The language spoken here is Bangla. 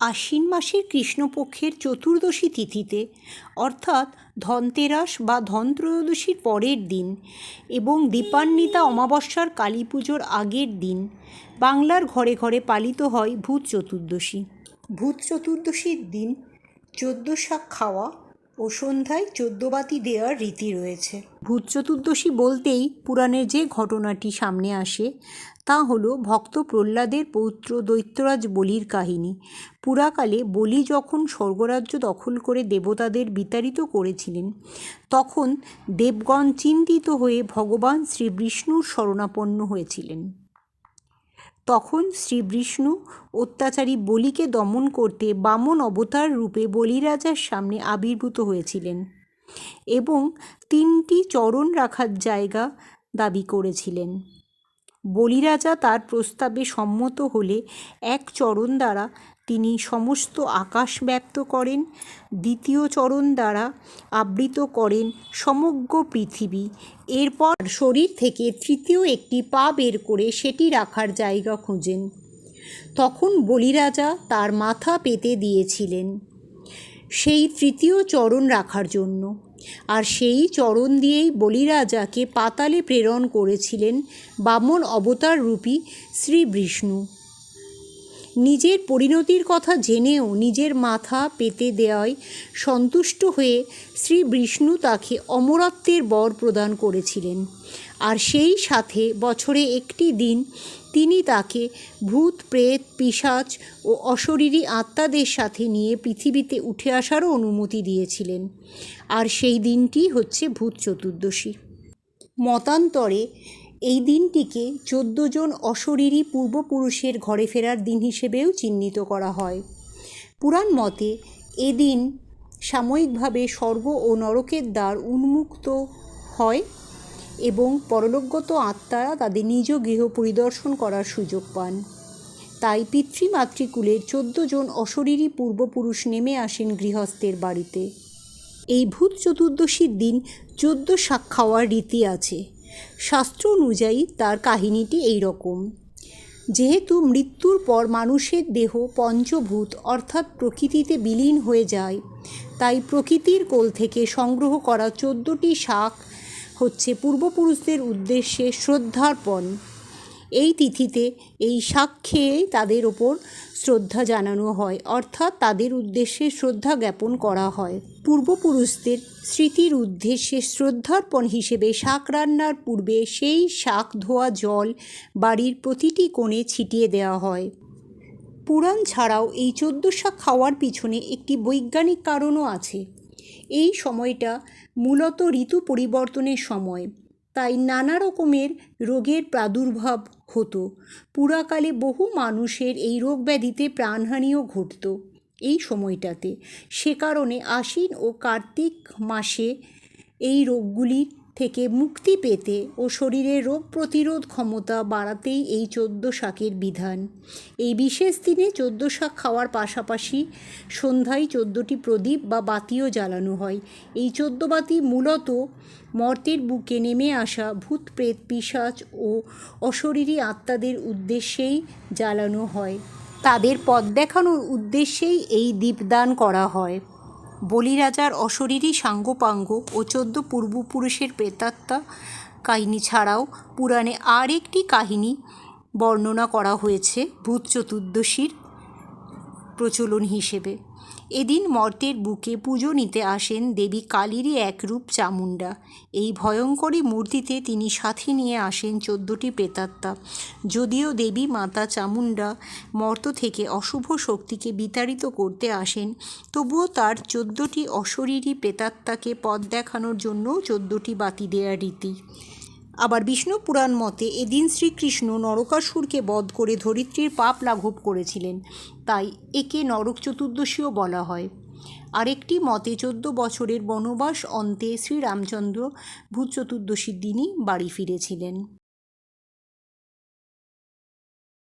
আশ্বিন মাসের কৃষ্ণপক্ষের চতুর্দশী তিথিতে, অর্থাৎ ধনতেরাস বা ধনত্রয়োদশীর পরের দিন এবং দীপান্বিতা অমাবস্যার কালী পুজোর আগের দিন বাংলার ঘরে ঘরে পালিত হয় ভূত চতুর্দশী। ভূত চতুর্দশীর দিন চোদ্দ শাক খাওয়া ও সন্ধ্যায় চোদ্দবাতি দেওয়ার রীতি রয়েছে। ভূত চতুর্দশী বলতেই পুরাণের যে ঘটনাটি সামনে আসে, তা হল ভক্ত প্রহ্লাদের পৌত্র দৈত্যরাজ বলির কাহিনী। পুরাকালে বলি যখন স্বর্গরাজ্য দখল করে দেবতাদের বিতাড়িত করেছিলেন, তখন দেবগণ চিন্তিত হয়ে ভগবান শ্রীবিষ্ণুর শরণাপন্ন হয়েছিলেন। তখন শ্রী বিষ্ণু অত্যাচারী বলিকে দমন করতে বামন অবতার রূপে বলিরাজার সামনে আবির্ভূত হয়েছিলেন এবং তিনটি চরণ রাখার জায়গা দাবি করেছিলেন। বলিরাজা তার প্রস্তাবে সম্মত হলে এক চরণ দ্বারা তিনি সমস্ত আকাশ ব্যক্ত করেন, দ্বিতীয় চরণ দ্বারা আবৃত করেন সমগ্র পৃথিবী। এরপর শরীর থেকে তৃতীয় একটি পা বের করে সেটি রাখার জায়গা খোঁজেন। তখন বলিরাজা তার মাথা পেতে দিয়েছিলেন সেই তৃতীয় চরণ রাখার জন্য। আর সেই চরণ দিয়েই বলিরাজাকে পাতালে প্রেরণ করেছিলেন বামন অবতার রূপী শ্রী বিষ্ণু নিজের পরিণতির কথা জেনেও নিজের মাথা পেতে দেওয়ায় সন্তুষ্ট হয়ে শ্রী বিষ্ণু তাকে অমরত্বের বর প্রদান করেছিলেন। আর সেই সাথে বছরে একটি দিন তিনি তাকে ভূত, প্রেত, পিশাচ ও অশরীরী আত্মাদের সাথে নিয়ে পৃথিবীতে উঠে আসারও অনুমতি দিয়েছিলেন। আর সেই দিনটি হচ্ছে ভূত চতুর্দশী। মতান্তরে এই দিনটিকে চোদ্দ জন অশরীরী পূর্বপুরুষের ঘরে ফেরার দিন হিসেবেও চিহ্নিত করা হয়। পুরাণ মতে এদিন সাময়িকভাবে স্বর্গ ও নরকের দ্বার উন্মুক্ত হয় এবং পরলোকগত আত্মারা তাদের নিজ গৃহ পরিদর্শন করার সুযোগ পান। তাই পিতৃমাতৃকুলের চোদ্দ জন অশরীরী পূর্বপুরুষ নেমে আসেন গৃহস্থের বাড়িতে। এই ভূত চতুর্দশীর দিন চোদ্দ শাক খাওয়ার রীতি আছে। শাস্ত্র অনুযায়ী তার কাহিনীটি এই রকম যেহেতু মৃত্যুর পর মানুষের দেহ পঞ্চভূত অর্থাৎ প্রকৃতিতে বিলীন হয়ে যায়, তাই প্রকৃতির কোল থেকে সংগ্রহ করা চোদ্দোটি শাক হচ্ছে পূর্বপুরুষদের উদ্দেশ্যে শ্রদ্ধার্পণ। এই তিথিতে এই শাক তাদের ওপর শ্রদ্ধা জানানো হয়। অর্থাৎ তাদের উদ্দেশ্যে শ্রদ্ধা জ্ঞাপন করা হয়। পূর্বপুরুষদের স্মৃতির উদ্দেশ্যে শ্রদ্ধার্পণ হিসেবে শাক রান্নার পূর্বে সেই শাক ধোয়া জল বাড়ির প্রতিটি কোণে ছিটিয়ে দেওয়া হয়। পুরাণ ছাড়াও এই চোদ্দ শাক খাওয়ার পিছনে একটি বৈজ্ঞানিক কারণও আছে। এই সময়টা মূলত ঋতু পরিবর্তনের সময়। তাই নানা রকমের রোগের প্রাদুর্ভাব হতো। পুরাকালে বহু মানুষের এই রোগ ব্যাধিতে প্রাণহানিও ঘটত এই সময়টাতে। সে কারণে আশ্বিন ও কার্তিক মাসে এই রোগগুলির থেকে মুক্তি পেতে ও শরীরের রোগ প্রতিরোধ ক্ষমতা বাড়াতেই এই চোদ্দ শাকের বিধান। এই বিশেষ দিনে চোদ্দ শাক খাওয়ার পাশাপাশি সন্ধ্যায় চোদ্দোটি প্রদীপ বা বাতিও জ্বালানো হয়। এই চোদ্দ বাতি মূলত মর্তের বুকে নেমে আসা ভূত, প্রেত পিসাচ ও অশরীরী আত্মাদের উদ্দেশ্যেই জ্বালানো হয়। তাদের পথ দেখানোর উদ্দেশ্যেই এই দীপদান করা হয়। বলিরাজার অশরীরী সাঙ্গপাঙ্গ ও চোদ্দ পূর্বপুরুষের প্রেতাত্মা কাহিনী ছাড়াও পুরাণে আর একটি কাহিনী বর্ণনা করা হয়েছে ভূত চতুর্দশীর প্রচলন হিসেবে। এদিন মর্তের বুকে পুজো নিতে আসেন দেবী কালীরই এক রূপ চামুণ্ডা। এই ভয়ঙ্করী মূর্তিতে তিনি সাথে নিয়ে আসেন চোদ্দোটি প্রেতাত্মা। যদিও দেবী মাতা চামুণ্ডা মর্ত থেকে অশুভ শক্তিকে বিতাড়িত করতে আসেন, তবুও তার চোদ্দোটি অশরীরী প্রেতাত্মাকে পথ দেখানোর জন্যও চোদ্দটি বাতি দেয়া রীতি। আবার বিষ্ণু পুরাণ মতে এদিন শ্রীকৃষ্ণ নরকাসুরকে বধ করে ধরিত্রীর পাপ লাঘব করেছিলেন। তাই একে নরক চতুর্দশীও বলা হয়। আরেকটি মতে চোদ্দ বছরের বনবাস অন্তে শ্রীরামচন্দ্র ভূত চতুর্দশীর দিনই বাড়ি ফিরেছিলেন।